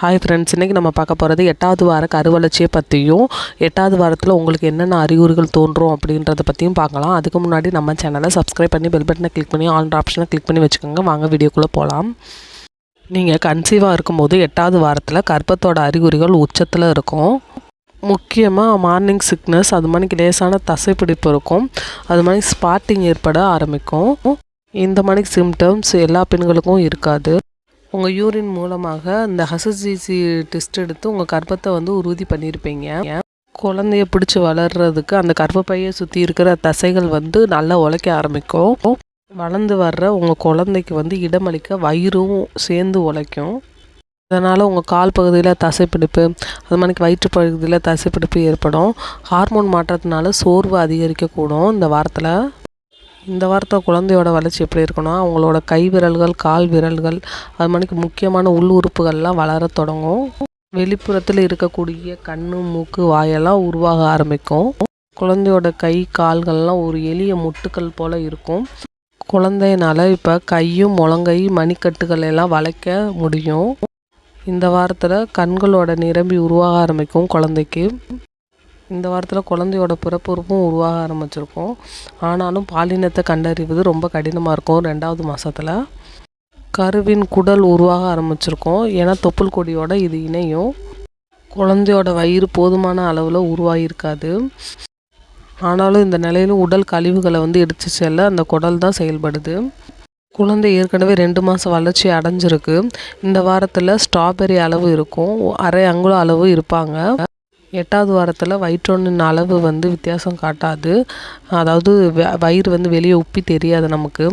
Hi friends இன்றைக்கி நம்ம பார்க்க போகிறது எட்டாவது வார கருவளர்ச்சியை பற்றியும் எட்டாவது வாரத்தில் உங்களுக்கு என்னென்ன அறிகுறிகள் தோன்றும் அப்படின்றத பற்றியும் பார்க்கலாம். அதுக்கு முன்னாடி நம்ம சேனலை சப்ஸ்கிரைப் பண்ணி பெல் பட்டனை கிளிக் பண்ணி ஆல் ஆப்ஷனை கிளிக் பண்ணி வச்சுக்கோங்க. வாங்க வீடியோக்குள்ளே போகலாம் நீங்கள் கன்சீவாக இருக்கும்போது எட்டாவது வாரத்தில் கர்ப்பத்தோட அறிகுறிகள் உச்சத்தில் இருக்கும். முக்கியமாக மார்னிங் சிக்னஸ் அது மாதிரி லேசான தசைப்பிடிப்பு இருக்கும். அது மாதிரி ஸ்பாட்டிங் ஏற்பட ஆரம்பிக்கும். இந்த மாதிரி சிம்டம்ஸ் எல்லா பெண்களுக்கும் இருக்காது. உங்கள் யூரின் மூலமாக இந்த ஹசசிசி டெஸ்ட் எடுத்து உங்கள் கர்ப்பத்தை வந்து உறுதி பண்ணியிருப்பீங்க. குழந்தைய பிடிச்சி வளர்கிறதுக்கு அந்த கர்ப்பப்பையை சுற்றி இருக்கிற தசைகள் வந்து நல்லா உழைக்க ஆரம்பிக்கும். வளர்ந்து வர்ற உங்கள் குழந்தைக்கு வந்து இடமளிக்க வயிறும் சேர்ந்து உழைக்கும். அதனால் உங்கள் கால் பகுதியில் தசைப்பிடிப்பு அது மாதிரி வயிற்று பகுதியில் தசைப்பிடிப்பு ஏற்படும். ஹார்மோன் மாற்றத்தினால சோர்வு அதிகரிக்கக்கூடும் இந்த வாரத்தில். இந்த வாரத்தில் குழந்தையோட வளர்ச்சி எப்படி இருக்குன்னா அவங்களோட கை விரல்கள் கால் விரல்கள் அது மாதிரி முக்கியமான உள் உறுப்புகள்லாம் வளர தொடங்கும். வெளிப்புறத்தில் இருக்கக்கூடிய கண் மூக்கு வாயெல்லாம் உருவாக ஆரம்பிக்கும். குழந்தையோட கை கால்கள்லாம் ஒரு எளிய முட்டுக்கள் போல் இருக்கும். குழந்தையினால் இப்போ கையும் முழங்கை மணிக்கட்டுகள் எல்லாம் வளைக்க முடியும். இந்த வாரத்தில் கண்களோட நிரம்பி உருவாக ஆரம்பிக்கும் குழந்தைக்கு. இந்த வாரத்தில் குழந்தையோட பிறப்புறுப்பும் உருவாக ஆரம்பிச்சிருக்கும். ஆனாலும் பாலினத்தை கண்டறிவது ரொம்ப கடினமாக இருக்கும் ரெண்டாவது மாதத்தில் கருவின் குடல் உருவாக ஆரம்பிச்சிருக்கோம். ஏன்னா தொப்புள் கொடியோட இது இணையும். குழந்தையோட வயிறு போதுமான அளவில் உருவாகியிருக்காது ஆனாலும் இந்த நிலையிலும் உடல் கழிவுகளை வந்து எடுத்து செல்ல அந்த குடல் தான் செயல்படுது. குழந்தை ஏற்கனவே ரெண்டு மாதம் வளர்ச்சி அடைஞ்சிருக்கு. இந்த வாரத்தில் ஸ்ட்ராபெரி அளவு இருக்கும். அரை அங்குல அளவு இருப்பாங்க. எட்டாவது வாரத்தில் வயிற்றொன்னின் அளவு வந்து வித்தியாசம் காட்டாது. அதாவது வயிறு வந்து வெளியே உப்பி தெரியாது நமக்கு.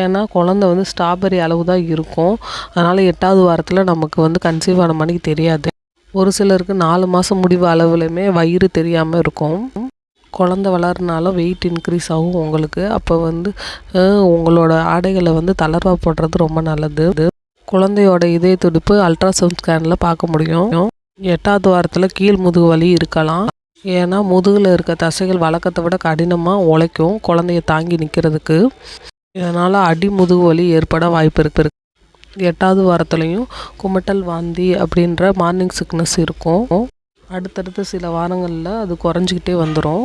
ஏன்னா குழந்த வந்து ஸ்ட்ராபெரி அளவு தான் இருக்கும். அதனால் எட்டாவது வாரத்தில் நமக்கு வந்து கன்சீவ் ஆன மணிக்கு தெரியாது. ஒரு சிலருக்கு நாலு மாதம் முடிவு அளவுலையுமே வயிறு தெரியாமல் இருக்கும். குழந்த வளர்றனால வெயிட் இன்க்ரீஸ் ஆகும் உங்களுக்கு. அப்போ வந்து உங்களோட ஆடைகளை வந்து தளர்வாக போடுறது ரொம்ப நல்லது. குழந்தையோட இதய துடிப்பு அல்ட்ராசவுண்ட் ஸ்கேனில் பார்க்க முடியும். எட்டாவது வாரத்தில் கீழ் முதுகு வலி இருக்கலாம். ஏன்னா முதுகில் இருக்க தசைகள் வழக்கத்தை விட கடினமாக உழைக்கும் குழந்தைய தாங்கி நிற்கிறதுக்கு இதனால் அடி முதுகு வலி ஏற்பட வாய்ப்பு இருக்கு. எட்டாவது வாரத்துலேயும் குமட்டல் வாந்தி அப்படின்ற மார்னிங் சிக்னஸ் இருக்கும். அடுத்தடுத்த சில வாரங்களில் அது குறைஞ்சிக்கிட்டே வந்துடும்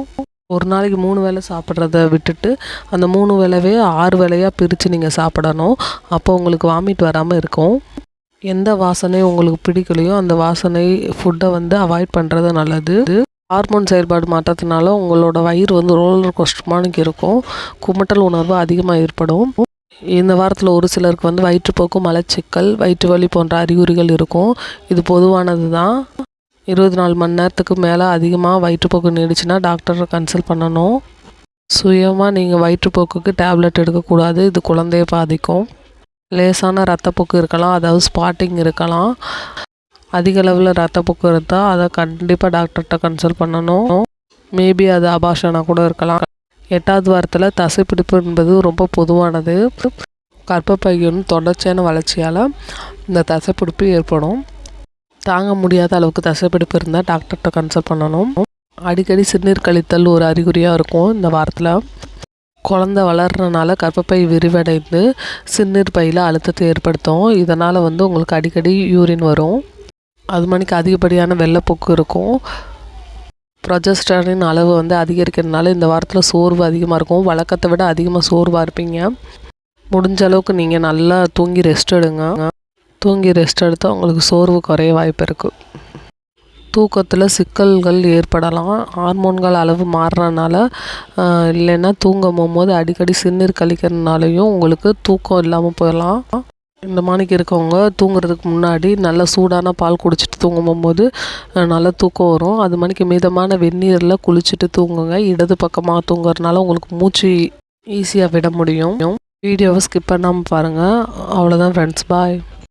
ஒரு நாளைக்கு மூணு வேளை சாப்பிட்றத விட்டுட்டு அந்த மூணு வேலைவே ஆறு வேலையாக பிரித்து நீங்கள் சாப்பிடணும். அப்போ உங்களுக்கு வாமிட் வராமல் இருக்கும். எந்த வாசனை உங்களுக்கு பிடிக்கலையோ அந்த வாசனை ஃபுட்டை வந்து அவாய்ட் பண்ணுறது நல்லது. ஹார்மோன் செயல்பாடு மாற்றத்தினால உங்களோட வயிறு வந்து ரோலர் கஷ்டமானுக்கு இருக்கும். குமட்டல் உணர்வு அதிகமாக ஏற்படும். இந்த வாரத்தில் ஒரு சிலருக்கு வந்து வயிற்றுப்போக்கு மலச்சிக்கல் வயிற்று வலி போன்ற அறிகுறிகள் இருக்கும். இது பொதுவானது தான் இருபத்தி நாலு மணி நேரத்துக்கு மேலே அதிகமாக வயிற்றுப்போக்கு நீடிச்சுன்னா டாக்டரை கன்சல்ட் பண்ணணும். சுயமாக நீங்கள் வயிற்றுப்போக்குக்கு டேப்லெட் எடுக்கக்கூடாது. இது குழந்தைய பாதிக்கும். லேசான ரத்தப்போக்கு இருக்கலாம் அதாவது ஸ்பாட்டிங் இருக்கலாம். அதிக அளவில் ரத்தப்போக்கு இருந்தால் அதை கண்டிப்பாக டாக்டர்கிட்ட கன்சல்ட் பண்ணணும். மேபி அது அபாஷனாக கூட இருக்கலாம். எட்டாவது வாரத்தில் தசைப்பிடிப்பு என்பது ரொம்ப பொதுவானது. கர்ப்பப்பையின் தொடர்ச்சியான வளர்ச்சியால் இந்த தசைப்பிடிப்பு ஏற்படும். தாங்க முடியாத அளவுக்கு தசைப்பிடிப்பு இருந்தால் டாக்டர்கிட்ட கன்சல்ட் பண்ணணும். அடிக்கடி சிறுநீர் கழித்தல் ஒரு அறிகுறியாக இருக்கும் இந்த வாரத்தில். குழந்த வளர்றனால கர்ப்பப்பை விரிவடைந்து சின்னிர் பையில் அழுத்தத்தை ஏற்படுத்தும். இதனால் வந்து உங்களுக்கு அடிக்கடி யூரின் வரும். அது மணிக்கு அதிகப்படியான வெள்ளப்போக்கு இருக்கும். ப்ரொஜஸ்டரின் அளவு வந்து அதிகரிக்கிறதுனால இந்த வாரத்தில் சோர்வு அதிகமாக இருக்கும். வழக்கத்தை விட அதிகமாக சோர்வாக இருப்பீங்க. முடிஞ்ச அளவுக்கு நீங்கள் நல்லா தூங்கி ரெஸ்ட் எடுங்க. தூங்கி ரெஸ்ட் எடுத்தால் உங்களுக்கு சோர்வு குறைய வாய்ப்பு இருக்குது தூக்கத்தில் சிக்கல்கள் ஏற்படலாம். ஹார்மோன்கள் அளவு மாறுறதுனால இல்லைன்னா தூங்க போகும்போது அடிக்கடி சிறுநீர் கழிக்கிறதுனாலையும் உங்களுக்கு தூக்கம் இல்லாமல் போயிடலாம். இந்த மாணிக்கு இருக்கவங்க தூங்குறதுக்கு முன்னாடி நல்லா சூடான பால் குடிச்சிட்டு தூங்கும் போகும்போது நல்லா தூக்கம் வரும். அது மணிக்கு மிதமான வெந்நீரில் குளிச்சுட்டு தூங்குங்க. இடது பக்கமாக தூங்குறதுனால உங்களுக்கு மூச்சு ஈஸியாக விட முடியும். வீடியோவை ஸ்கிப் பண்ணாமல் பாருங்கள் அவ்வளோதான் ஃப்ரெண்ட்ஸ் பாய்